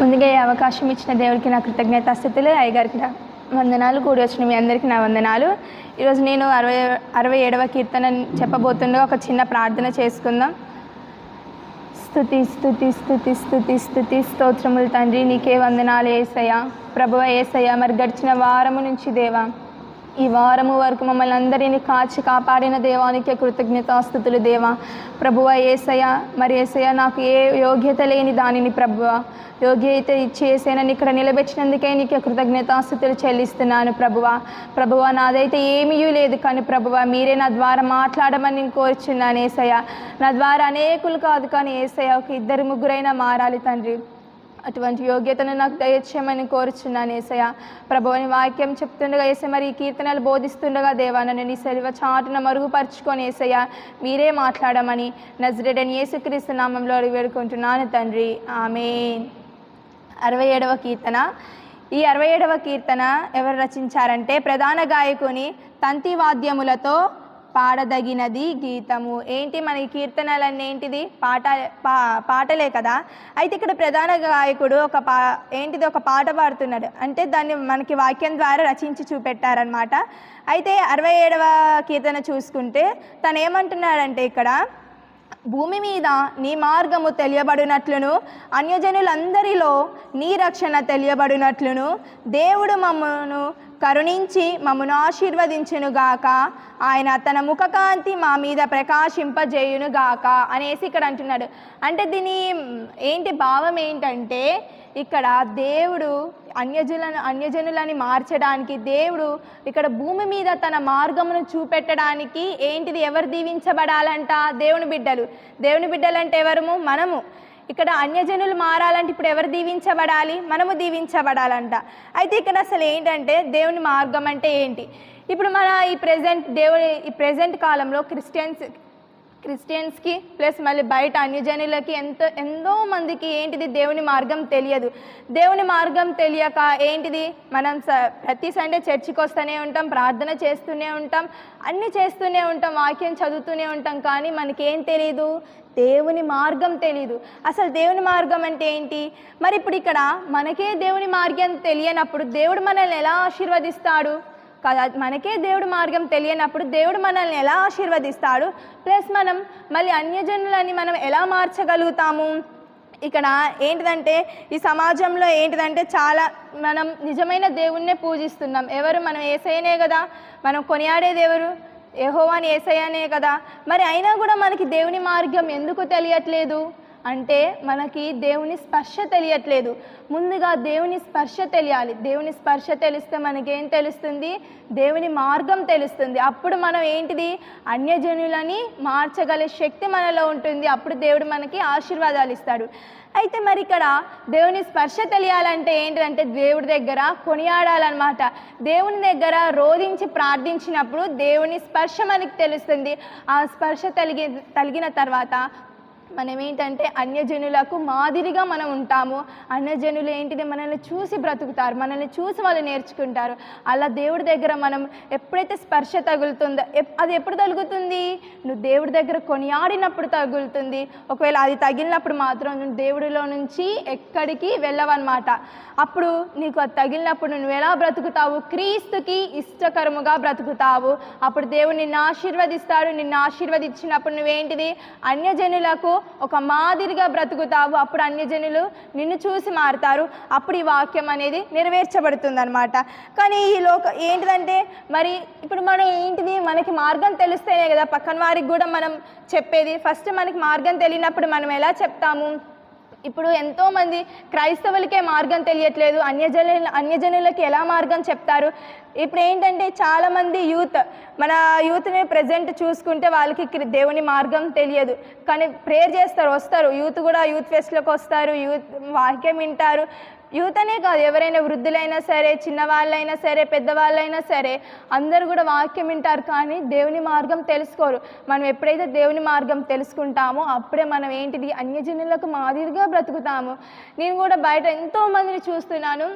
ముందుగా ఈ అవకాశం ఇచ్చిన దేవుడికి నా కృతజ్ఞతాస్థితులు. అయ్యగారికి నా వందనాలు. కూడి వచ్చిన మీ అందరికీ నా వందనాలు. ఈరోజు నేను అరవై అరవై ఏడవ కీర్తన చెప్పబోతుండగా ఒక చిన్న ప్రార్థన చేసుకుందాం. స్థుతి స్థుతి స్థుతి స్థుతి స్థుతి స్తోత్రములు తండ్రి నీకే వందనాలు ఏసయ్య. ప్రభువ ఏసయ్య మరి గడిచిన వారము నుంచి దేవా ఈ వారము వరకు మమ్మల్ని అందరినీ కాచి కాపాడిన దేవానికి కృతజ్ఞతాస్థుతులు దేవా. ప్రభువ ఏసయ్య మరి ఏసయ్య నాకు ఏ యోగ్యత లేని దానిని ప్రభువ. యోగ్యత ఇచ్చేసేనని ఇక్కడ నిలబెట్టినందుకే నీకు కృతజ్ఞతాస్థుతులు చెల్లిస్తున్నాను ప్రభువ. ప్రభువ నాదైతే ఏమీ లేదు కానీ ప్రభువ మీరే నా ద్వారా మాట్లాడమని నేను కోరుచున్నాను ఏసయ్య. నా ద్వారా అనేకులు కాదు కానీ ఏసయ్య ఒక ఇద్దరు ముగ్గురైనా మారాలి తండ్రి. అటువంటి యోగ్యతను నాకు దయచేయమని కోరుచున్నాను ఏసయ ప్రభువుని వాక్యం చెప్తుండగా ఏసే మరి ఈ కీర్తనలు బోధిస్తుండగా దేవా నన్ను నీ సెలవ చాటున మరుగుపరుచుకొని ఏసయ మీరే మాట్లాడమని నజరేడని యేసుక్రీస్తు నామంలో అడిగి వేడుకుంటున్నాను తండ్రి. ఆమె అరవై ఏడవ కీర్తన. ఈ అరవై ఏడవ కీర్తన ఎవరు రచించారంటే ప్రధాన గాయకుని తంతి వాద్యములతో పాడదగినది గీతము. ఏంటి మన కీర్తనలన్నీ ఏంటిది? పాట పా పాటలే కదా? అయితే ఇక్కడ ప్రధాన గాయకుడు ఒక పా ఏంటిది? ఒక పాట పాడుతున్నాడు. అంటే దాన్ని మనకి వాక్యం ద్వారా రచించి చూపెట్టారనమాట అయితే అరవై ఏడవ కీర్తన చూసుకుంటే తను ఏమంటున్నాడంటే ఇక్కడ భూమి మీద నీ మార్గము తెలియబడినట్లును అన్యజనులందరిలో నీ రక్షణ తెలియబడినట్లును దేవుడు మమ్మను కరుణించి మమ్మను ఆశీర్వదించును గాక ఆయన తన ముఖకాంతి మా మీద ప్రకాశింపజేయును గాక అనేసి ఇక్కడ అంటున్నాడు. అంటే దీని ఏంటి భావం ఏంటంటే ఇక్కడ దేవుడు అన్యజులను అన్యజనులని మార్చడానికి దేవుడు ఇక్కడ భూమి మీద తన మార్గమును చూపెట్టడానికి ఏంటిది ఎవరు దీవించబడాలంట? దేవుని బిడ్డలు. దేవుని బిడ్డలు అంటే ఎవరము? మనము. ఇక్కడ అన్యజనులు మారాలంటే ఇప్పుడు ఎవరు దీవించబడాలి? మనము దీవించబడాలంట. అయితే ఇక్కడ అసలు ఏంటంటే దేవుని మార్గం అంటే ఏంటి? ఇప్పుడు మన ఈ ప్రజెంట్ దేవుని ఈ ప్రజెంట్ కాలంలో క్రిస్టియన్స్ క్రిస్టియన్స్కి ప్లస్ మళ్ళీ బయట అన్యజనులకి ఎంతో ఎంతో మందికి ఏంటిది దేవుని మార్గం తెలియదు. దేవుని మార్గం తెలియక ఏంటిది? మనం స ప్రతి సండే చర్చికి వస్తూనే ఉంటాం ప్రార్థన చేస్తూనే ఉంటాం అన్నీ చేస్తూనే ఉంటాం వాక్యం చదువుతూనే ఉంటాం కానీ మనకేం తెలియదు దేవుని మార్గం తెలీదు. అసలు దేవుని మార్గం అంటే ఏంటి? మరి ఇప్పుడు ఇక్కడ మనకే దేవుని మార్గం తెలియనప్పుడు దేవుడు మనల్ని ఎలా ఆశీర్వదిస్తాడు? కదా మనకే దేవుడు మార్గం తెలియనప్పుడు దేవుడు మనల్ని ఎలా ఆశీర్వదిస్తాడు? ప్లస్ మనం మళ్ళీ అన్యజనులని మనం ఎలా మార్చగలుగుతాము? ఇక్కడ ఏంటిదంటే ఈ సమాజంలో ఏంటిదంటే చాలా మనం నిజమైన దేవుణ్ణే పూజిస్తున్నాం. ఎవరు? మనం ఏసైనే కదా. మనం కొనియాడే ఎవరు? యెహోవాని ఏసయ్యనే కదా. మరి అయినా కూడా మనకి దేవుని మార్గం ఎందుకు తెలియట్లేదు? అంటే మనకి దేవుని స్పర్శ తెలియట్లేదు. ముందుగా దేవుని స్పర్శ తెలియాలి. దేవుని స్పర్శ తెలిస్తే మనకేం తెలుస్తుంది? దేవుని మార్గం తెలుస్తుంది. అప్పుడు మనం ఏంటిది? అన్యజనులని మార్చగల శక్తి మనలో ఉంటుంది. అప్పుడు దేవుడు మనకి ఆశీర్వాదాలు ఇస్తాడు. అయితే మరి ఇక్కడ దేవుని స్పర్శ తెలియాలంటే ఏంటిదంటే దేవుడి దగ్గర కొనియాడాలన్నమాట. దేవుని దగ్గర రోధించి ప్రార్థించినప్పుడు దేవుని స్పర్శ మనకి తెలుస్తుంది. ఆ స్పర్శ తలిగి తలిగిన తర్వాత మనం ఏంటంటే అన్యజనులకు మాదిరిగా మనం ఉంటాము. అన్యజనులు ఏంటిది? మనల్ని చూసి బ్రతుకుతారు. మనల్ని చూసి వాళ్ళు నేర్చుకుంటారు. అలా దేవుడి దగ్గర మనం ఎప్పుడైతే స్పర్శ తగులుతుందో ఎప్- అది ఎప్పుడు తగులుతుంది? నువ్వు దేవుడి దగ్గర కొనియాడినప్పుడు తగులుతుంది. ఒకవేళ అది తగిలినప్పుడు మాత్రం నువ్వు దేవుడిలో నుంచి ఎక్కడికి వెళ్ళవన్నమాట. అప్పుడు నీకు అది తగిలినప్పుడు నువ్వు ఎలా బ్రతుకుతావు? క్రీస్తుకి ఇష్టకరముగా బ్రతుకుతావు. అప్పుడు దేవుడు నిన్ను ఆశీర్వదిస్తాడు. నిన్ను ఆశీర్వదించినప్పుడు నువ్వేంటిది? అన్యజనులకు ఒక మాదిరిగా బ్రతుకుతావు. అప్పుడు అన్యజనులు నిన్ను చూసి మారుతారు. అప్పుడు ఈ వాక్యం అనేది నెరవేర్చబడుతుంది అనమాట కానీ ఈ లోక ఏంటిదంటే మరి ఇప్పుడు మనం ఏంటిది? మనకి మార్గం తెలిస్తేనే కదా పక్కన వారికి కూడా మనం చెప్పేది. ఫస్ట్ మనకి మార్గం తెలియనప్పుడు మనం ఎలా చెప్తాము? ఇప్పుడు ఎంతోమంది క్రైస్తవులకే మార్గం తెలియట్లేదు అన్యజను అన్యజనులకి ఎలా మార్గం చెప్తారు? ఇప్పుడు ఏంటంటే చాలామంది యూత్ మన యూత్ని ప్రజెంట్ చూసుకుంటే వాళ్ళకి దేవుని మార్గం తెలియదు. కానీ ప్రేయర్ చేస్తారు వస్తారు. యూత్ కూడా యూత్ ఫెస్ట్లోకి వస్తారు యూత్ వాక్యం వింటారు. యూతనే కాదు ఎవరైనా వృద్ధులైనా సరే చిన్నవాళ్ళైనా సరే పెద్దవాళ్ళైనా సరే అందరూ కూడా వాక్యం వింటారు కానీ దేవుని మార్గం తెలుసుకోరు. మనం ఎప్పుడైతే దేవుని మార్గం తెలుసుకుంటామో అప్పుడే మనం ఏంటిది? అన్యజనులకు మాదిరిగా బ్రతుకుతాము. నేను కూడా బయట ఎంతోమందిని చూస్తున్నాను.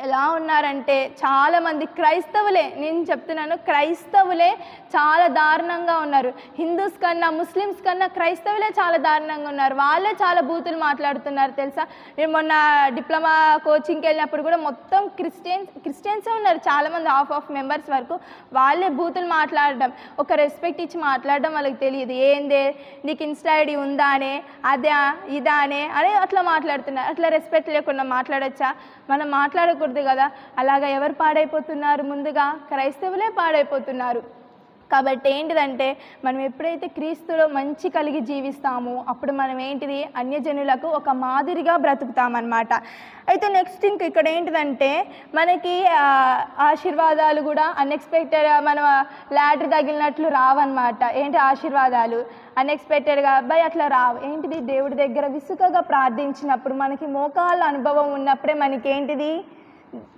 ఎలా ఉన్నారంటే చాలామంది క్రైస్తవులే. నేను చెప్తున్నాను క్రైస్తవులే చాలా దారుణంగా ఉన్నారు. హిందూస్ కన్నా ముస్లిమ్స్ కన్నా క్రైస్తవులే చాలా దారుణంగా ఉన్నారు. వాళ్ళే చాలా బూతులు మాట్లాడుతున్నారు తెలుసా? నేను మొన్న డిప్లొమా కోచింగ్కి వెళ్ళినప్పుడు కూడా మొత్తం క్రిస్టియన్స్ క్రిస్టియన్సే ఉన్నారు చాలామంది హాఫ్ ఆఫ్ మెంబర్స్ వరకు. వాళ్ళే బూతులు మాట్లాడడం ఒక రెస్పెక్ట్ ఇచ్చి మాట్లాడడం వాళ్ళకి తెలియదు. ఏందే? నీకు ఇన్స్టా ఐడి ఉందా అనే అదా ఇదా అనే అని అట్లా మాట్లాడుతున్నారు. అట్లా రెస్పెక్ట్ లేకుండా మాట్లాడొచ్చా? మనం మాట్లాడకూడదు. కదా? అలాగా ఎవరు పాడైపోతున్నారు ముందుగా? క్రైస్తవులే పాడైపోతున్నారు. కాబట్టి ఏంటిదంటే మనం ఎప్పుడైతే క్రీస్తులో మంచి కలిగి జీవిస్తామో అప్పుడు మనం ఏంటిది? అన్యజనులకు ఒక మాదిరిగా బ్రతుకుతామన్నమాట. అయితే నెక్స్ట్ ఇంక ఇక్కడ ఏంటిదంటే మనకి ఆశీర్వాదాలు కూడా అన్ఎక్స్పెక్టెడ్ మన లాటర్ తగిలినట్లు రావన్నమాట. ఏంటి ఆశీర్వాదాలు? అన్ఎక్స్పెక్టెడ్గా అబ్బాయి అట్లా రావు. ఏంటిది? దేవుడి దగ్గర విసుకగా ప్రార్థించినప్పుడు మనకి మోకాళ్ళ అనుభవం ఉన్నప్పుడే మనకి ఏంటిది?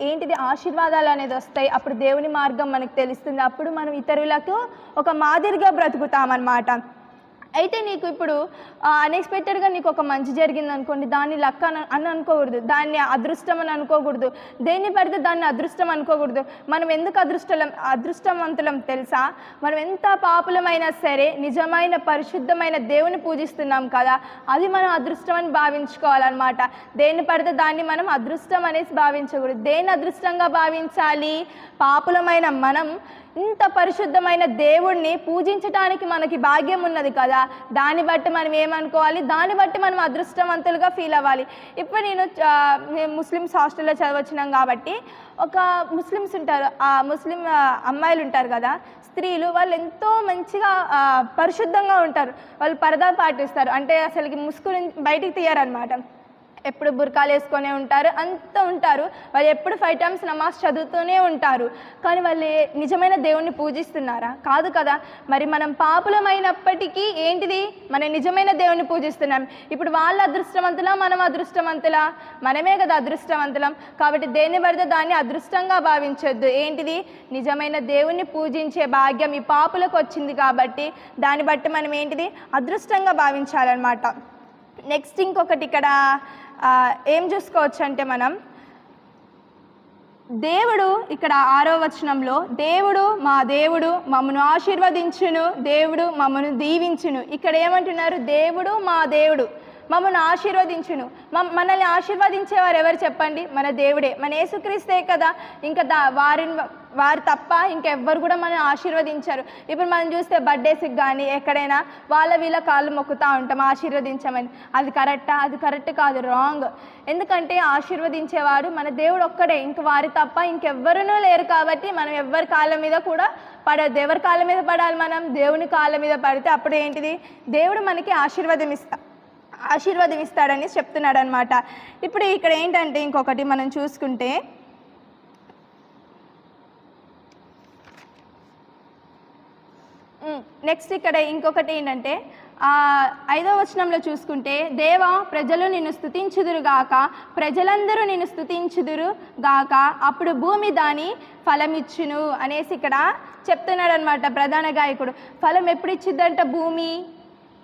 ఏంటిది ఆశీర్వాదాలు అనేది వస్తాయి? అప్పుడు దేవుని మార్గం మనకు తెలుస్తుంది. అప్పుడు మనం ఇతరులకు ఒక మాదిరిగా బ్రతుకుతామన్నమాట. అయితే నీకు ఇప్పుడు అన్ఎక్స్పెక్టెడ్గా నీకు ఒక మంచి జరిగింది అనుకోండి దాన్ని లక్క అని అని అనుకోకూడదు. దాన్ని అదృష్టం అని అనుకోకూడదు. దేన్ని పడితే దాన్ని అదృష్టం అనుకోకూడదు. మనం ఎందుకు అదృష్టం అదృష్టవంతులం తెలుసా? మనం ఎంత పాపులమైనా సరే నిజమైన పరిశుద్ధమైన దేవుని పూజిస్తున్నాం కదా అది మనం అదృష్టం అని భావించుకోవాలన్నమాట. దేన్ని పడితే దాన్ని మనం అదృష్టం అనేసి భావించకూడదు. దేన్ని అదృష్టంగా భావించాలి? పాపులమైన మనం ఇంత పరిశుద్ధమైన దేవుణ్ణి పూజించడానికి మనకి భాగ్యం ఉన్నది కదా దాన్ని బట్టి మనం ఏమనుకోవాలి? దాన్ని బట్టి మనం అదృష్టవంతులుగా ఫీల్ అవ్వాలి. ఇప్పుడు నేను ముస్లిమ్స్ హాస్టల్లో చదవచ్చినాం కాబట్టి ఒక ముస్లిమ్స్ ఉంటారు. ఆ ముస్లిం అమ్మాయిలు ఉంటారు కదా స్త్రీలు వాళ్ళు ఎంతో మంచిగా పరిశుద్ధంగా ఉంటారు. వాళ్ళు పరదా పాటిస్తారు. అంటే అసలుకి ముసుగు బయటికి తీయరనమాట ఎప్పుడు బుర్కాలు వేసుకొనే ఉంటారు అంత ఉంటారు. వాళ్ళు ఎప్పుడు ఫైవ్ టైమ్స్ నమాజ్ చదువుతూనే ఉంటారు. కానీ వాళ్ళు నిజమైన దేవుణ్ణి పూజిస్తున్నారా? కాదు కదా. మరి మనం పాపులమైనప్పటికీ ఏంటిది? మన నిజమైన దేవుణ్ణి పూజిస్తున్నాం. ఇప్పుడు వాళ్ళ అదృష్టవంతులా మనం అదృష్టవంతులా? మనమే కదా అదృష్టవంతులం. కాబట్టి దేన్ని పడితే దాన్ని అదృష్టంగా భావించొద్దు. ఏంటిది? నిజమైన దేవుణ్ణి పూజించే భాగ్యం ఈ పాపులకు వచ్చింది కాబట్టి దాన్ని బట్టి మనం ఏంటిది? అదృష్టంగా భావించాలన్నమాట. నెక్స్ట్ ఇంకొకటి ఇక్కడ ఏం చూసుకోవచ్చు అంటే మనం దేవుడు ఇక్కడ ఆరో వచనంలో దేవుడు మా దేవుడు మమ్మను ఆశీర్వదించును దేవుడు మమ్మను దీవించును. ఇక్కడ ఏమంటున్నారు? దేవుడు మా దేవుడు. మమ్మల్ని ఆశీర్వదించును. మనల్ని ఆశీర్వదించేవారు ఎవరు చెప్పండి? మన దేవుడే. మన యేసుక్రీస్తే కదా. ఇంకా దా వారిని వారు తప్ప ఇంకెవ్వరు కూడా మనం ఆశీర్వదించారు. ఇప్పుడు మనం చూస్తే బర్త్డేస్కి కానీ ఎక్కడైనా వాళ్ళ వీళ్ళ కాళ్ళు మొక్కుతూ ఉంటాం. ఆశీర్వదించమని. అది కరెక్టా? అది కరెక్ట్ కాదు. రాంగ్. ఎందుకంటే ఆశీర్వదించేవాడు మన దేవుడు ఒక్కడే. ఇంక వారి తప్ప ఇంకెవ్వరూ లేరు కాబట్టి మనం ఎవరి కాళ్ళ మీద కూడా పడద్దు ఎవరి కాళ్ళ మీద పడాలి మనం? దేవుని కాళ్ళ మీద పడితే అప్పుడు ఏంటిది? దేవుడు మనకి ఆశీర్వాదం ఇస్తాం ఆశీర్వదిస్తాడని చెప్తున్నాడు అనమాట ఇప్పుడు ఇక్కడ ఏంటంటే ఇంకొకటి మనం చూసుకుంటే నెక్స్ట్ ఇక్కడ ఇంకొకటి ఏంటంటే ఐదో వచనంలో చూసుకుంటే దేవా ప్రజలు నిన్ను స్థుతించుదురు గాక ప్రజలందరూ నిన్ను స్థుతించుదురు గాక అప్పుడు భూమి దాని ఫలమిచ్చును అనేసి ఇక్కడ చెప్తున్నాడు అనమాట ప్రధాన గాయకుడు. ఫలం ఎప్పుడు ఇచ్చిద్దంట భూమి?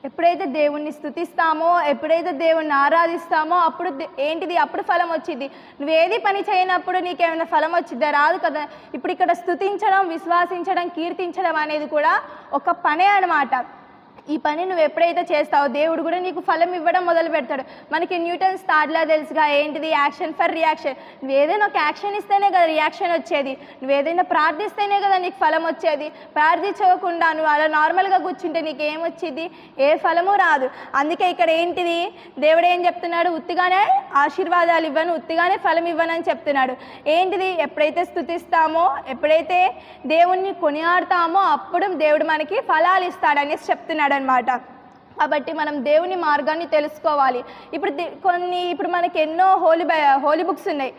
ఎప్పుడైతే దేవుణ్ణి స్థుతిస్తామో ఎప్పుడైతే దేవుణ్ణి ఆరాధిస్తామో అప్పుడు ఏంటిది? అప్పుడు ఫలం వచ్చింది. నువ్వు ఏది పని చేయనప్పుడు నీకేమైనా ఫలం వచ్చిద్దా రాదు కదా. ఇప్పుడు ఇక్కడ స్థుతించడం విశ్వాసించడం కీర్తించడం అనేది కూడా ఒక పనే అనమాట ఈ పని నువ్వు ఎప్పుడైతే చేస్తావో దేవుడు కూడా నీకు ఫలం ఇవ్వడం మొదలు పెడతాడు. మనకి న్యూటన్ స్టార్లా తెలుసుగా ఏంటిది యాక్షన్ ఫర్ రియాక్షన్. నువ్వు ఏదైనా ఒక యాక్షన్ ఇస్తేనే కదా రియాక్షన్ వచ్చేది. నువ్వు ఏదైనా ప్రార్థిస్తేనే కదా నీకు ఫలం వచ్చేది. ప్రార్థించకుండా నువ్వు అలా నార్మల్గా కూర్చుంటే నీకు ఏం వచ్చింది? ఏ ఫలము రాదు. అందుకే ఇక్కడ ఏంటిది? దేవుడు ఏం చెప్తున్నాడు? ఉత్తిగానే ఆశీర్వాదాలు ఇవ్వను ఉత్తిగానే ఫలం ఇవ్వనని చెప్తున్నాడు. ఏంటిది? ఎప్పుడైతే స్థుతిస్తామో ఎప్పుడైతే దేవుణ్ణి కొనియాడతామో అప్పుడు దేవుడు మనకి ఫలాలు ఇస్తాడనేసి చెప్తున్నాడు. అనమాట కాబట్టి మనం దేవుని మార్గాన్ని తెలుసుకోవాలి. ఇప్పుడు కొన్ని ఇప్పుడు మనకి ఎన్నో హోలీ బై హోలీ బుక్స్ ఉన్నాయి.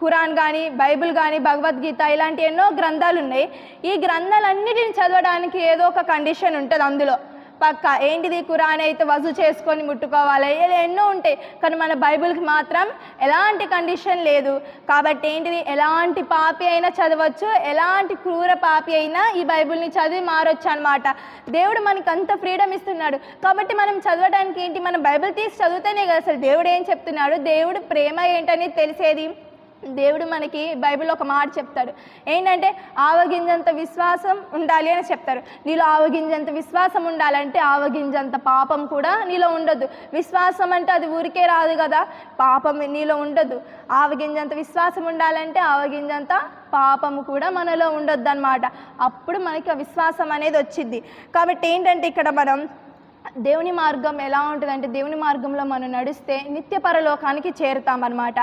ఖురాన్ కానీ బైబిల్ కానీ భగవద్గీత ఇలాంటి ఎన్నో గ్రంథాలు ఉన్నాయి. ఈ గ్రంథాలన్నిటిని చదవడానికి ఏదో ఒక కండిషన్ ఉంటుంది అందులో. పక్క ఏంటిది? ఖురాన్ అయితే వజు చేసుకొని ముట్టుకోవాలి. ఇలా ఎన్నో ఉంటాయి. కానీ మన బైబిల్కి మాత్రం ఎలాంటి కండిషన్ లేదు. కాబట్టి ఏంటిది? ఎలాంటి పాపి అయినా చదవచ్చు. ఎలాంటి క్రూర పాపి అయినా ఈ బైబిల్ని చదివి మారొచ్చు అనమాట దేవుడు మనకి అంత ఫ్రీడమ్ ఇస్తున్నాడు. కాబట్టి మనం చదవడానికి ఏంటి? మనం బైబిల్ తీసి చదివితేనే కదా అసలు దేవుడు ఏం చెప్తున్నాడు? దేవుడు ప్రేమ ఏంటనేది తెలిసేది దేవుడు మనకి బైబిల్ ఒక మాట చెప్తాడు. ఏంటంటే ఆవగింజంత విశ్వాసం ఉండాలి అని చెప్తారు. నీలో ఆవగింజంత విశ్వాసం ఉండాలంటే ఆవగింజంత పాపం కూడా నీలో ఉండదు. విశ్వాసం అంటే అది ఊరికే రాదు కదా. పాపం నీలో ఉండదు. ఆవగింజంత విశ్వాసం ఉండాలంటే ఆవగింజంత పాపము కూడా మనలో ఉండొద్దు అనమాట అప్పుడు మనకి ఆ విశ్వాసం అనేది వచ్చింది. కాబట్టి ఏంటంటే ఇక్కడ మనం దేవుని మార్గం ఎలా ఉంటుందంటే దేవుని మార్గంలో మనం నడిస్తే నిత్య పరలోకానికి చేరుతామన్నమాట.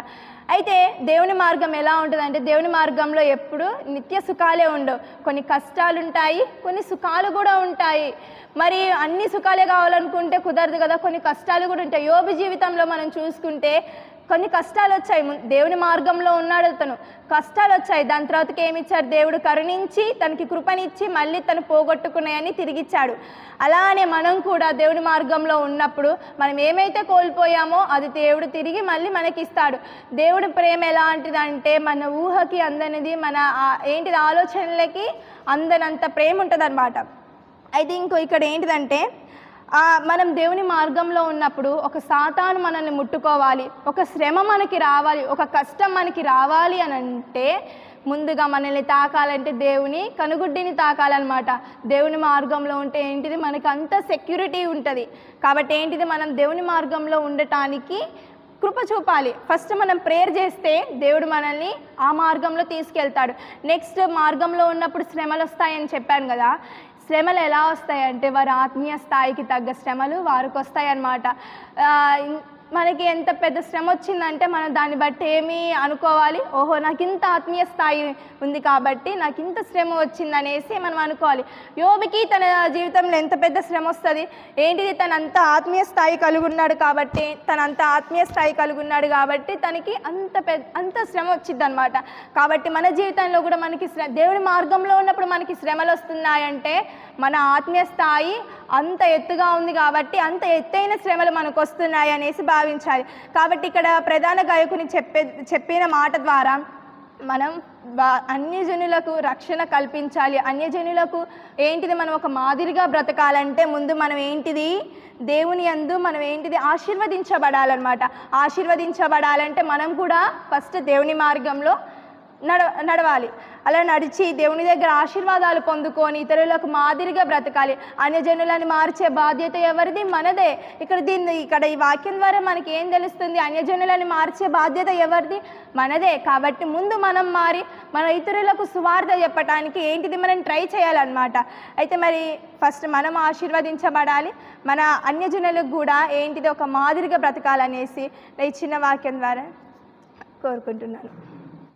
అయితే దేవుని మార్గం ఎలా ఉంటుందంటే దేవుని మార్గంలో ఎప్పుడు నిత్య సుఖాలే ఉండవు. కొన్ని కష్టాలు ఉంటాయి కొన్ని సుఖాలు కూడా ఉంటాయి. మరి అన్ని సుఖాలే కావాలనుకుంటే కుదరదు కదా కొన్ని కష్టాలు కూడా ఉంటాయి. యోగ జీవితంలో మనం చూసుకుంటే కొన్ని కష్టాలు వచ్చాయి దేవుని మార్గంలో ఉన్నాడు అతను. కష్టాలు వచ్చాయి దాని తర్వాతకి ఏమిచ్చారు దేవుడు కరుణించి తనకి కృపనిచ్చి మళ్ళీ తను పోగొట్టుకున్నాయని తిరిగిచ్చాడు. అలానే మనం కూడా దేవుని మార్గంలో ఉన్నప్పుడు మనం ఏమైతే కోల్పోయామో అది దేవుడు తిరిగి మళ్ళీ మనకి ఇస్తాడు దేవుడి ప్రేమ ఎలాంటిదంటే మన ఊహకి అందనిది మన ఏంటిది ఆలోచనలకి అందనంత ప్రేమ ఉంటుంది అయితే ఇంకో ఇక్కడ ఏంటిదంటే మనం దేవుని మార్గంలో ఉన్నప్పుడు ఒక సాతాను మనల్ని ముట్టుకోవాలి ఒక శ్రమ మనకి రావాలి ఒక కష్టం మనకి రావాలి అని అంటే ముందుగా మనల్ని తాకాలంటే దేవుని కనుగుడ్డిని తాకాలన్నమాట. దేవుని మార్గంలో ఉంటే ఏంటిది? మనకు అంత సెక్యూరిటీ ఉంటుంది. కాబట్టి ఏంటిది? మనం దేవుని మార్గంలో ఉండటానికి కృప చూపాలి. ఫస్ట్ మనం ప్రేయర్ చేస్తే దేవుడు మనల్ని ఆ మార్గంలో తీసుకెళ్తాడు. నెక్స్ట్ మార్గంలో ఉన్నప్పుడు శ్రమలు వస్తాయని చెప్పాను కదా. శ్రమలు ఎలా వస్తాయంటే వారి ఆత్మీయ స్థాయికి తగ్గ శ్రమలు వారికి వస్తాయన్నమాట. మనకి ఎంత పెద్ద శ్రమ వచ్చిందంటే మనం దాన్ని బట్టి ఏమి అనుకోవాలి. ఓహో నాకు ఇంత ఆత్మీయ స్థాయి ఉంది కాబట్టి నాకు ఇంత శ్రమ వచ్చిందనేసి మనం అనుకోవాలి. యోబికి తన జీవితంలో ఎంత పెద్ద శ్రమ వస్తుంది? ఏంటిది? తన అంత ఆత్మీయ స్థాయి కలిగి ఉన్నాడు కాబట్టి తన అంత ఆత్మీయ స్థాయి కలిగి ఉన్నాడు కాబట్టి తనకి అంత పెద్ద అంత శ్రమ వచ్చింది అనమాట కాబట్టి మన జీవితంలో కూడా మనకి శ్ర దేవుడి మార్గంలో ఉన్నప్పుడు మనకి శ్రమలు వస్తున్నాయంటే మన ఆత్మీయ స్థాయి అంత ఎత్తుగా ఉంది కాబట్టి అంత ఎత్తైన శ్రమలు మనకు వస్తున్నాయి అనేసి భావించాలి. కాబట్టి ఇక్కడ ప్రధాన గాయకుని చెప్పే చెప్పిన మాట ద్వారా మనం అన్యజనులకు రక్షణ కల్పించాలి. అన్యజనులకు ఏంటిది మనం ఒక మాదిరిగా బ్రతకాలంటే ముందు మనం ఏంటిది? దేవుని యందు మనం ఏంటిది? ఆశీర్వదించబడాలన్నమాట. ఆశీర్వదించబడాలంటే మనం కూడా ఫస్ట్ దేవుని మార్గంలో నడ నడవాలి. అలా నడిచి దేవుని దగ్గర ఆశీర్వాదాలు పొందుకొని ఇతరులకు మాదిరిగా బ్రతకాలి. అన్యజనులను మార్చే బాధ్యత ఎవరిది? మనదే. ఇక్కడ దీన్ని ఇక్కడ ఈ వాక్యం ద్వారా మనకి ఏం తెలుస్తుంది? అన్యజనులను మార్చే బాధ్యత ఎవరిది? మనదే. కాబట్టి ముందు మనం మారి మన ఇతరులకు సువార్త చెప్పటానికి ఏంటిది మనం ట్రై చేయాలన్నమాట. అయితే మరి ఫస్ట్ మనం ఆశీర్వదించబడాలి. మన అన్యజనులకు కూడా ఏంటిది ఒక మాదిరిగా బ్రతకాలనేసి ఈ చిన్న వాక్యం ద్వారా కోరుకుంటున్నాను.